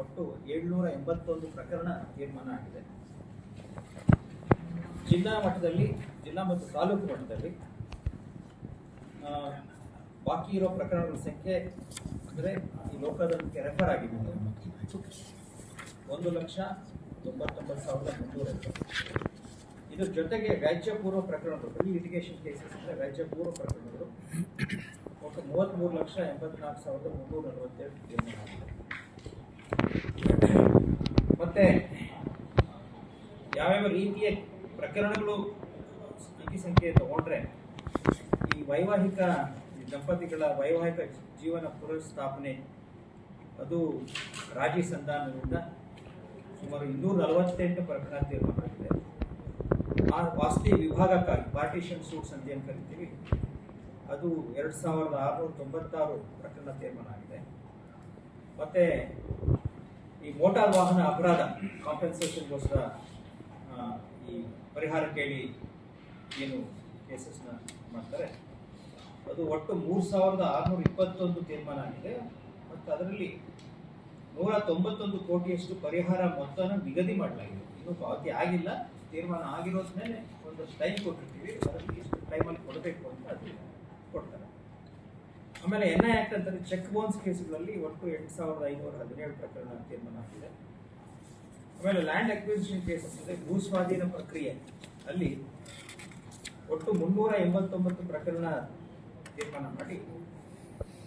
ಒಟ್ಟು ಏಳ್ನೂರ ಎಂಬತ್ತೊಂದು ಪ್ರಕರಣ ತೀರ್ಮಾನ ಆಗಿದೆ. ಜಿಲ್ಲಾ ಮಟ್ಟದಲ್ಲಿ, ಜಿಲ್ಲಾ ಮತ್ತು ತಾಲೂಕು ಮಟ್ಟದಲ್ಲಿ ಬಾಕಿ ಇರೋ ಪ್ರಕರಣಗಳ ಸಂಖ್ಯೆ ಅಂದರೆ ಈ ಲೋಕದಕ್ಕೆ ರೆಫರ್ ಆಗಿದೆ. ಒಂದು ಲಕ್ಷ ತೊಂಬತ್ತೊಂಬತ್ತು ಸಾವಿರದ ಮುನ್ನೂರ ಇದ್ರ ಜೊತೆಗೆ ವ್ಯಾಜ್ಯ ಪೂರ್ವ ಪ್ರಕರಣಗಳು ಪ್ರೀ ಲಿಟಿಗೇಷನ್ ಕೇಸಸ್ ಅಂದರೆ ವ್ಯಾಜ್ಯ ಪೂರ್ವ ಪ್ರಕರಣಗಳು. ಒಟ್ಟು ಮೂವತ್ತ್ಮೂರು ಲಕ್ಷ ಎಂಬತ್ನಾಲ್ಕು ಸಾವಿರದ ಮುನ್ನೂರ ನಲವತ್ತೆರಡು ತೀರ್ಮಾನ ಆಗಿದೆ. ಮತ್ತೆ ಯಾವ್ಯಾವ ರೀತಿಯ ಪ್ರಕರಣಗಳು ಸ್ಥಿತಿ ಸಂಖ್ಯೆ ತಗೊಂಡ್ರೆ ಈ ವೈವಾಹಿಕ ದಂಪತಿಗಳ ವೈವಾಹಿಕ ಜೀವನ ಪುನರ್ಸ್ಥಾಪನೆ, ಅದು ರಾಜಿ ಸಂಧಾನದಿಂದ ಸುಮಾರು ಇನ್ನೂರ ನಲವತ್ತೆಂಟು ಪ್ರಕರಣ ತೀರ್ಮಾನಿದೆ ಆ ವಾಸ್ತಿ ವಿಭಾಗಕ್ಕಾಗಿ ಪಾರ್ಟಿಷನ್ ಸೂಟ್ಸ್ ಅಂತ ಏನು ಕರಿತೀವಿ, ಅದು ಎರಡು ಸಾವಿರದ ಆರುನೂರ ತೊಂಬತ್ತಾರು ಪ್ರಕರಣ ತೀರ್ಮಾನ ಆಗಿದೆ. ಮತ್ತೆ ಮೋಟಾರ್ ವಾಹನ ಅಪರಾಧ ಕಾಂಪೆನ್ಸೇಷನ್ಗೋಸ್ಕರ ಈ ಪರಿಹಾರ ಕೇಳಿ ಏನು ಕೇಸಸ್ನ ಮಾಡ್ತಾರೆ. ಅದು ಒಟ್ಟು ಮೂರು ಸಾವಿರದ ಆರುನೂರ ಇಪ್ಪತ್ತೊಂದು ತೀರ್ಮಾನ ಆಗಿದೆ. ಮತ್ತು ಅದರಲ್ಲಿ ನೂರ ತೊಂಬತ್ತೊಂದು ಕೋಟಿಯಷ್ಟು ಪರಿಹಾರ ಮೊತ್ತನ ನಿಗದಿ ಮಾಡಲಾಗಿದೆ. ಇನ್ನೂ ಪಾವತಿ ಆಗಿಲ್ಲ. ತೀರ್ಮಾನ ಆಗಿರೋದ್ ಒಂದು ಟೈಮ್ ಕೊಟ್ಟಿರ್ತೀವಿ. ಅದರಲ್ಲಿ ಇಷ್ಟು ಟೈಮಲ್ಲಿ ಕೊಡಬೇಕು ಅಂತ ಕೊಡ್ತಾರೆ. ಆಮೇಲೆ ಎನ್ ಐ ಆಕ್ಟ್ ಅಂತಂದ್ರೆ ಚೆಕ್ ಬೌನ್ಸ್ ಕೇಸುಗಳಲ್ಲಿ ಒಟ್ಟು ಎಂಟು ಸಾವಿರದ ಐನೂರ ಹದಿನೇಳು ಪ್ರಕರಣ ತೀರ್ಮಾನ ಆಗಿದೆ ಆಮೇಲೆ ಲ್ಯಾಂಡ್ ಅಕ್ವಿಸಿಷನ್ ಕೇಸ್ ಅಂತಂದ್ರೆ ಭೂ ಸ್ವಾಧೀನ ಪ್ರಕ್ರಿಯೆ. ಅಲ್ಲಿ ಒಟ್ಟು ಮುನ್ನೂರ ಎಂಬತ್ತೊಂಬತ್ತು ಪ್ರಕರಣ ತೀರ್ಮಾನ ಮಾಡಿ,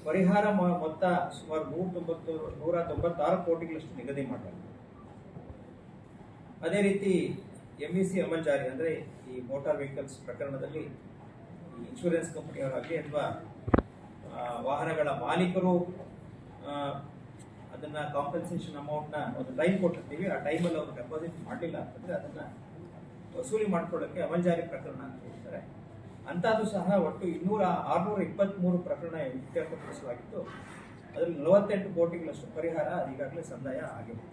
ಪರಿಹಾರ ಮೊತ್ತ ಸುಮಾರು ನೂರ ತೊಂಬತ್ತು ನೂರ ತೊಂಬತ್ತಾರು ಕೋಟಿಗಳಷ್ಟು ನಿಗದಿ ಮಾಡಲಾಗಿದೆ. ಅದೇ ರೀತಿ ಎಂ ಇ ಸಿ ಅಮಲ್ ಜಾರಿ ಅಂದರೆ ಈ ಮೋಟಾರ್ ವೆಹಿಕಲ್ಸ್ ಪ್ರಕರಣದಲ್ಲಿ ಇನ್ಶೂರೆನ್ಸ್ ಕಂಪನಿಯವರಾಗಲಿ ಅಥವಾ ವಾಹನಗಳ ಮಾಲೀಕರು ಅದನ್ನು ಕಾಂಪನ್ಸೇಷನ್ ಅಮೌಂಟ್ನ ಒಂದು ಟೈಮ್ ಕೊಟ್ಟಿರ್ತೀವಿ. ಆ ಟೈಮಲ್ಲಿ ಅವರು ಡೆಪಾಸಿಟ್ ಮಾಡಲಿಲ್ಲ ಅಂತಂದ್ರೆ ಅದನ್ನ ವಸೂಲಿ ಮಾಡ್ಕೊಳ್ಳೋಕ್ಕೆ ಅಮಲ್ಜಾರಿ ಪ್ರಕರಣ ಅಂತ ಹೇಳ್ತಾರೆ. ಅಂಥದ್ದು ಸಹ ಒಟ್ಟು ಇನ್ನೂರ ಆರುನೂರ ಇಪ್ಪತ್ತ್ಮೂರು ಪ್ರಕರಣ ಇತ್ಯರ್ಥಪಡಿಸಲಾಗಿತ್ತು. ಅದರಲ್ಲಿ ನಲವತ್ತೆಂಟು ಕೋಟಿಗಳಷ್ಟು ಪರಿಹಾರ ಈಗಾಗಲೇ ಸಂದಾಯ ಆಗಿದೆ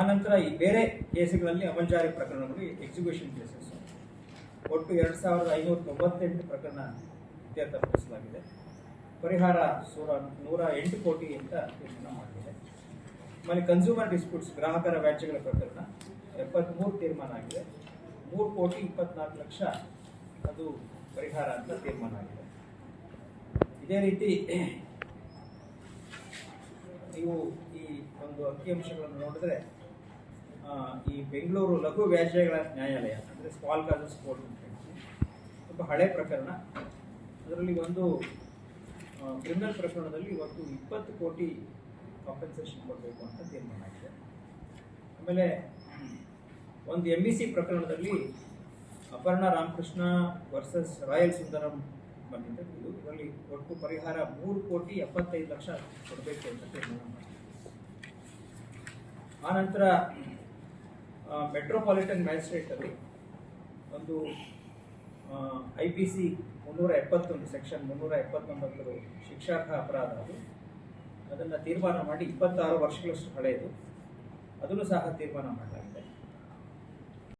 ಆನಂತರ ಈ ಬೇರೆ ಕೇಸುಗಳಲ್ಲಿ ಅಮಲ್ಜಾರಿ ಪ್ರಕರಣಗಳು ಎಕ್ಸಿಕ್ಯೂಷನ್ ಕೇಸಸ್ ಒಟ್ಟು ಎರಡು ಸಾವಿರದ ಐನೂರ ತೊಂಬತ್ತೆಂಟು ಪ್ರಕರಣ ಇತ್ಯರ್ಥಪಡಿಸಲಾಗಿದೆ ಪರಿಹಾರ ಸೂರ ನೂರ ಎಂಟು ಕೋಟಿ ಅಂತ ತೀರ್ಮಾನ ಮಾಡಿದೆ ಆಮೇಲೆ ಕನ್ಸ್ಯೂಮರ್ ಡಿಸ್ಪ್ಯೂಟ್ಸ್ ಗ್ರಾಹಕರ ವ್ಯಾಜ್ಯಗಳ ಪ್ರಕರಣ ಎಪ್ಪತ್ತ್ಮೂರು ತೀರ್ಮಾನ ಆಗಿದೆ. ಮೂರು ಕೋಟಿ ಇಪ್ಪತ್ನಾಲ್ಕು ಲಕ್ಷ ಅದು ಪರಿಹಾರ ಅಂತ ತೀರ್ಮಾನ ಆಗಿದೆ. ಇದೇ ರೀತಿ ನೀವು ಈ ಒಂದು ಅಂಕಿಅಂಶಗಳನ್ನು ನೋಡಿದ್ರೆ ಈ ಬೆಂಗಳೂರು ಲಘು ವ್ಯಾಜ್ಯಗಳ ನ್ಯಾಯಾಲಯ, ಅಂದರೆ ಸ್ಮಾಲ್ ಕಾಸಸ್ ಕೋರ್ಟ್ ಅಂತ ಹೇಳ್ತೀವಿ. ತುಂಬ ಹಳೆ ಪ್ರಕರಣ. ಅದರಲ್ಲಿ ಒಂದು ಕ್ರಿಮಿನಲ್ ಪ್ರಕರಣದಲ್ಲಿ ಇವತ್ತು ಇಪ್ಪತ್ತು ಕೋಟಿ ಕಾಂಪೆನ್ಸೇಷನ್ ಕೊಡಬೇಕು ಅಂತ ತೀರ್ಮಾನ ಆಗಿದೆ. ಆಮೇಲೆ, ಒಂದು ಎಂ ಇ ಸಿ ಪ್ರಕರಣದಲ್ಲಿ ಅಪರ್ಣ ರಾಮಕೃಷ್ಣ ವರ್ಸಸ್ ರಾಯಲ್ ಸುಂದರಂ ಬಂದಿದೆ. ಇದು ಇದರಲ್ಲಿ ಒಟ್ಟು ಪರಿಹಾರ ಮೂರು ಕೋಟಿ ಎಪ್ಪತ್ತೈದು ಲಕ್ಷ ಕೊಡಬೇಕು ಅಂತ ತೀರ್ಮಾನ ಆನಂತರ ಮೆಟ್ರೋಪಾಲಿಟನ್ ಮ್ಯಾಜಿಸ್ಟ್ರೇಟಲ್ಲಿ ಒಂದು ಐ ಪಿ ಸಿ ಮುನ್ನೂರ ಎಪ್ಪತ್ತೊಂದು ಸೆಕ್ಷನ್ ಮುನ್ನೂರ ಎಪ್ಪತ್ತೊಂಬತ್ತರ ಶಿಕ್ಷಾರ್ಹ ಅಪರಾಧ ಅದು. ಅದನ್ನು ತೀರ್ಮಾನ ಮಾಡಿ ಇಪ್ಪತ್ತಾರು ವರ್ಷಗಳಷ್ಟು ಹಳೆಯದು. ಅದನ್ನು ಸಹ ತೀರ್ಮಾನ ಮಾಡಲಾಗಿದೆ.